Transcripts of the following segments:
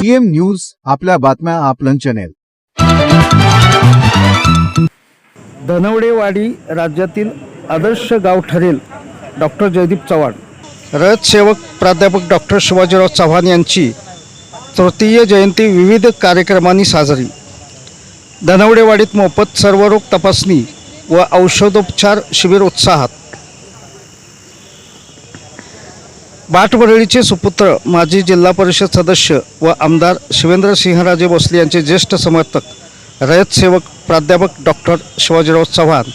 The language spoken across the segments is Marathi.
सीएम न्यूज आपल्या बातम्या आपलं चॅनेल धनवडेवाडी राज्यातील आदर्श गाव ठरेल डॉक्टर जयदीप चव्हाण. रयत सेवक प्राध्यापक डॉक्टर शिवाजीराव चव्हाण यांची तृतीय जयंती विविध कार्यक्रमांनी साजरी. धनवडेवाडीत मोफत सर्वरोग तपासणी व औषधोपचार शिबिर उत्साहात. बाटवरळीचे सुपुत्र माजी जिल्हा परिषद सदस्य व आमदार शिवेंद्र सिंहराजे भोसले यांचे ज्येष्ठ समर्थक रयत सेवक प्राध्यापक डॉक्टर शिवाजीराव चव्हाण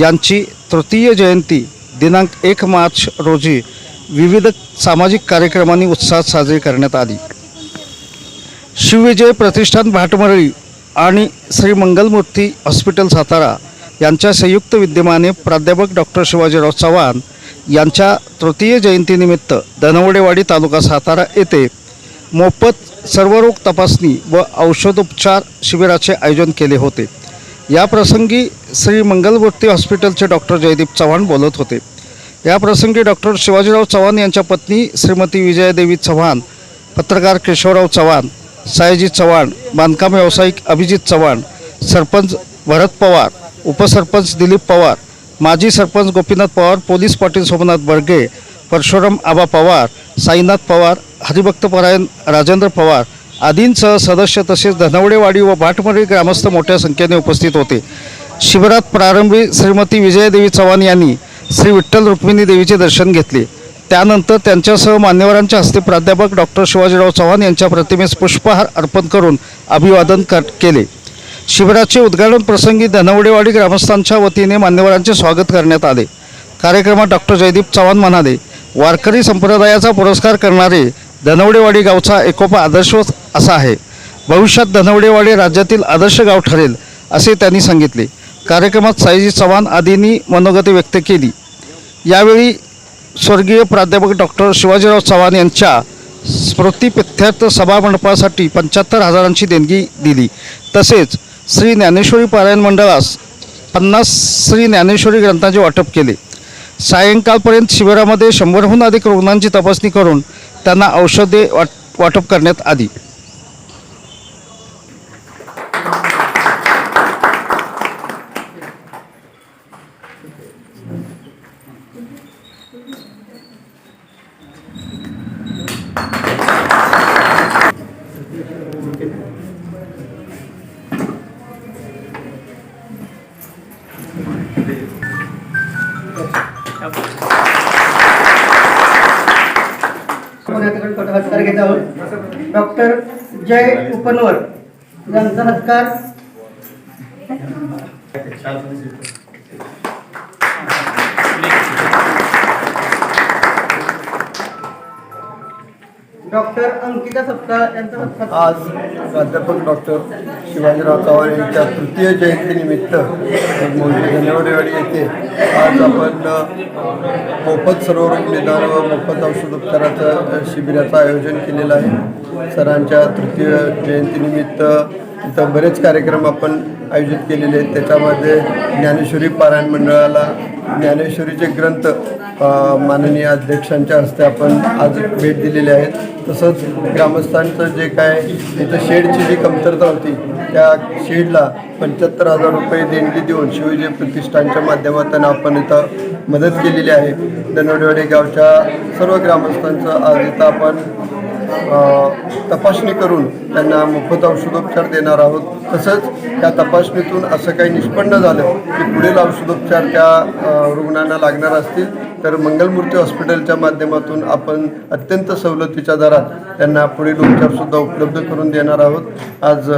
यांची तृतीय जयंती दिनांक एक मार्च रोजी विविध सामाजिक कार्यक्रमांनी उत्साहात साजरी करण्यात आली. शिवविजय प्रतिष्ठान भाटमरळी आणि श्री मंगलमूर्ती हॉस्पिटल सातारा यांच्या संयुक्त विद्यमाने प्राध्यापक डॉक्टर शिवाजीराव चव्हाण यांच्या तृतीय जयंतीनिमित्त धनवडेवाडी तालुका सातारा येथे मोफत सर्वरोग तपासणी व औषधोपचार शिबिराचे आयोजन केले होते. या प्रसंगी श्री मंगलमूर्ती हॉस्पिटलचे डॉक्टर जयदीप चव्हाण बोलत होते. या प्रसंगी डॉक्टर शिवाजीराव चव्हाण यांच्या पत्नी श्रीमती विजयादेवी चव्हाण पत्रकार केशवराव चव्हाण सायजी चव्हाण बांधकाम व्यावसायिक अभिजित चव्हाण सरपंच भरत पवार उपसरपंच दिलीप पवार माजी सरपंच गोपीनाथ पवार पोलीस पाटील सोमनाथ बर्गे परशुराम आबा पवार साईनाथ पवार हरिभक्तपरायण राजेंद्र पवार आदींसह सदस्य तसेच धनवडेवाडी व भाटमरी ग्रामस्थ मोठ्या संख्येने उपस्थित होते. शिबिरात प्रारंभी श्रीमती विजयादेवी चव्हाण यांनी श्री विठ्ठल रुक्मिणी देवीचे दर्शन घेतले. त्यानंतर त्यांच्यासह मान्यवरांच्या हस्ते प्राध्यापक डॉक्टर शिवाजीराव चव्हाण यांच्या प्रतिमेस पुष्पहार अर्पण करून अभिवादन कर केले. शिबिराचे उद्घाटन प्रसंगी धनवडेवाडी ग्रामस्थांच्या वतीने मान्यवरांचे स्वागत करण्यात आले. कार्यक्रमात डॉक्टर जयदीप चव्हाण म्हणाले वारकरी संप्रदायाचा पुरस्कार करणारे धनवडेवाडी गावचा एकोपा आदर्श असा आहे. भविष्यात धनवडेवाडी राज्यातील आदर्श गाव ठरेल असे त्यांनी सांगितले. कार्यक्रमात साईजी चव्हाण आदींनी मनोगती व्यक्त केली. यावेळी स्वर्गीय प्राध्यापक डॉक्टर शिवाजीराव चव्हाण यांच्या स्मृतिपित्यर्थ सभामंडपासाठी पंच्याहत्तर हजारांची देणगी दिली. तसेच श्री ज्ञानेश्वरी पारायण मंडळास पन्नास श्री ज्ञानेश्वरी ग्रंथांचे वाटप केले. सायंकाळपर्यंत शिबिरामध्ये शंभरहून अधिक रुग्णांची तपासणी करून त्यांना औषधे वाट वाटप करण्यात आली. जाऊन डॉक्टर जय उपनवर यांचा सत्कार डॉक्टर अंकिता सप्ताह यांचा आज प्राध्यापक डॉक्टर शिवाजीराव चव्हाण यांच्या तृतीय जयंतीनिमित्त मोठी येथे आज आपण मोफत सर्वरोग निदान व मोफत औषधोपचाराचं शिबिराचं आयोजन केलेलं आहे. सरांच्या तृतीय जयंतीनिमित्त इथं बरेच कार्यक्रम आपण आयोजित केलेले आहेत. त्याच्यामध्ये ज्ञानेश्वरी पारायण मंडळाला ज्ञानेश्वरीचे ग्रंथ माननीय अध्यक्षांच्या हस्ते आपण आज भेट दिलेली आहेत तसंच ग्रामस्थांचं जे काय इथं शेडची जी कमतरता होती त्या शेडला पंच्याहत्तर हजार रुपये देणगी देऊन शिवजय प्रतिष्ठानच्या माध्यमातून आपण इथं मदत केलेली आहे. दनवडेवाडी गावच्या सर्व ग्रामस्थांचं आज इथं आपण तपासणी करून त्यांना मोफत औषधोपचार देणार आहोत. तसंच त्या तपासणीतून असं काही निष्पन्न झालं की पुढील औषधोपचार त्या रुग्णांना लागणार असतील. तर मंगलमूर्ती हॉस्पिटलच्या माध्यमातून आपण अत्यंत सवलतीच्या दरात त्यांना पुढील उपचारसुद्धा उपलब्ध करून देणार आहोत. आज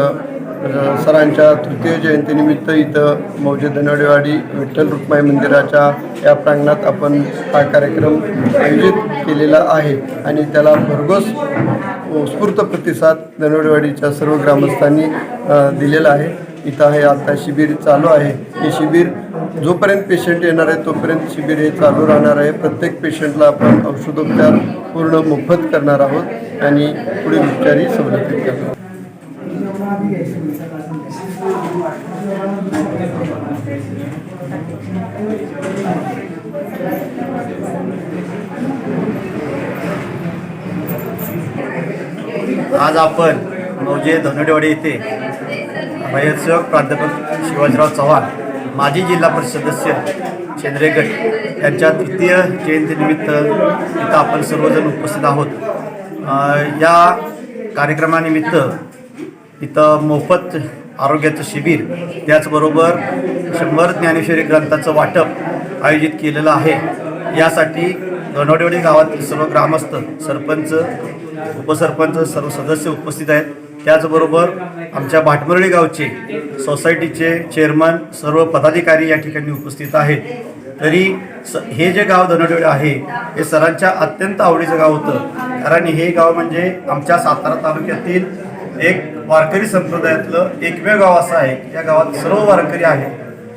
सरांच्या तृतीय जयंतीनिमित्त इथं मौजे धनवडेवाडी विठ्ठल रुक्माई मंदिराच्या या प्रांगणात आपण हा कार्यक्रम आयोजित केलेला आहे आणि त्याला भरघोस उत्स्फूर्त प्रतिसाद धनवडेवाडीच्या सर्व ग्रामस्थांनी दिलेला आहे. इथं हे आता शिबिर चालू आहे. हे शिबिर जोपर्यंत पेशंट येणार आहे तोपर्यंत शिबिर हे चालू राहणार आहे प्रत्येक पेशंटला आपण औषधोपचार पूर्ण मोफत करणार आहोत आणि पुढील उपचारही सवलतीत करणार आहोत. आज आपण मौजे धनडेवाडी येथे वयस्क प्राध्यापक शिवाजीराव चव्हाण माजी जिल्हा परिषद सदस्य चंद्रेगड यांच्या तृतीय जयंतीनिमित्त इथं आपण सर्वजण उपस्थित आहोत. या कार्यक्रमानिमित्त इथं मोफत आरोग्याचं शिबिर त्याचबरोबर शंभर ज्ञानेश्वरी ग्रंथाचं वाटप आयोजित केलेलं आहे. यासाठी धनवडेवाडी गावातील सर्व ग्रामस्थ सरपंच उपसरपंच सर्व सदस्य उपस्थित आहेत. त्याचबरोबर आमच्या भाटमरळी गावचे सोसायटीचे चेअरमन सर्व पदाधिकारी या ठिकाणी उपस्थित आहेत. तरी स हे जे गाव धनडोळे आहे हे सरांच्या अत्यंत आवडीचं गाव होतं. कारण हे गाव म्हणजे आमच्या सातारा तालुक्यातील एक वारकरी संप्रदायातलं एकमेव गाव असं आहे. या गावात सर्व वारकरी आहेत.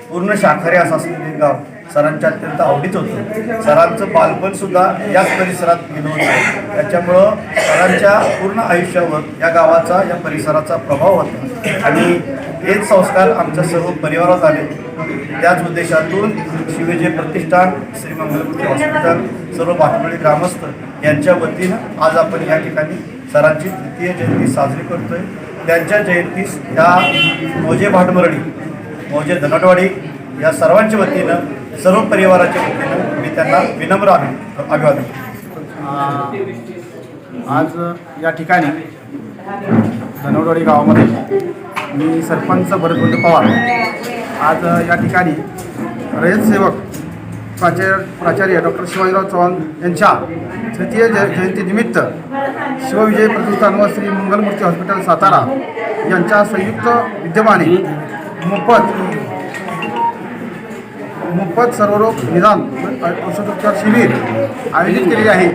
पूर्ण शाकाहारी असं असलेलं गाव. सरांच्या अत्यंत आवडीत होतं. सरांचं बालपण सुद्धा याच परिसरात गेलं होतं. त्याच्यामुळं सरांच्या पूर्ण आयुष्यावर या गावाचा या परिसराचा प्रभाव होता. आणि हेच संस्कार आमच्या सर्व परिवारात आले. त्याच उद्देशातून शिवजय प्रतिष्ठान श्री मंगलमूर्ती हॉस्पिटल सर्व बाटमळी ग्रामस्थ यांच्या वतीनं आज आपण या ठिकाणी सरांची तृतीय जयंती साजरी करतोय. त्यांच्या जयंतीस या मोजे भाटमरडी मोजे धनटवाडी या सर्वांच्या वतीनं सर्व परिवाराच्या वतीनं मी त्यांना विनम्र अभि अभिवादन आज या ठिकाणी धनवडवाडी गावामध्ये मी सरपंच भरतगुंड पवार आज या ठिकाणी रयत सेवक प्राचार्य प्राचार्य डॉक्टर शिवाजीराव चव्हाण यांच्या तृतीय जय जयंतीनिमित्त शिवविजय प्रतिष्ठान व श्री मंगलमूर्ती हॉस्पिटल सातारा यांच्या संयुक्त विद्यमाने मोफत मोफत सर्वरोग निदान औषधोपचार शिबिर आयोजित केलेली आहे